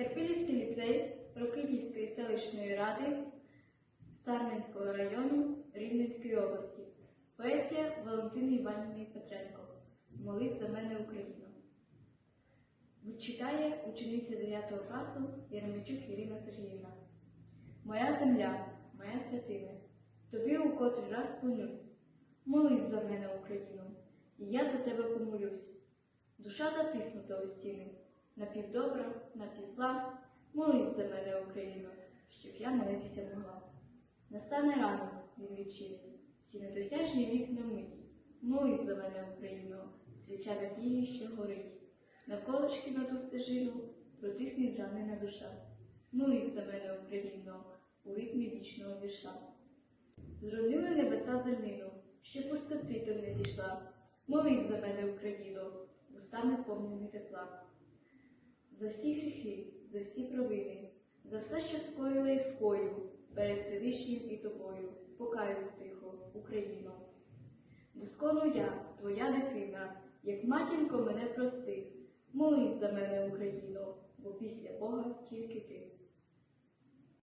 Карпілівський ліцей Прокидівської селищної ради Сарненського району Рівненської області. Поезія Валентини Іванівни Петренко. Молись за мене Україно. Читає учениця 9 класу Яремичук Ірина Сергіївна. Моя земля, моя святине, тобі у котрий раз клонюсь. Молись за мене, Україно, і я за тебе помолюсь. Душа затиснута у стіни, напівдобра, напівзла. Молись за мене, Україно, щоб я молитися могла. Настане ранок, він відчинить, всі недосяжні вікна мить. Молись за мене, Україно, свіча надії, що горить. Навколочки на ту стежину протисне зранена душа. Молись за мене, Україно, у ритмі вічного вірша. Зронили небеса зернину, що пустоцвітом не зійшла. Молись за мене, Україно, устами повними тепла. За всі гріхи, за всі провини, за все, що скоїла і скою, перед Всевишнім і тобою, покаюсь тихо, Україно. Доскону я, твоя дитина, як матінко мене прости, молись за мене, Україно, бо після Бога тільки ти.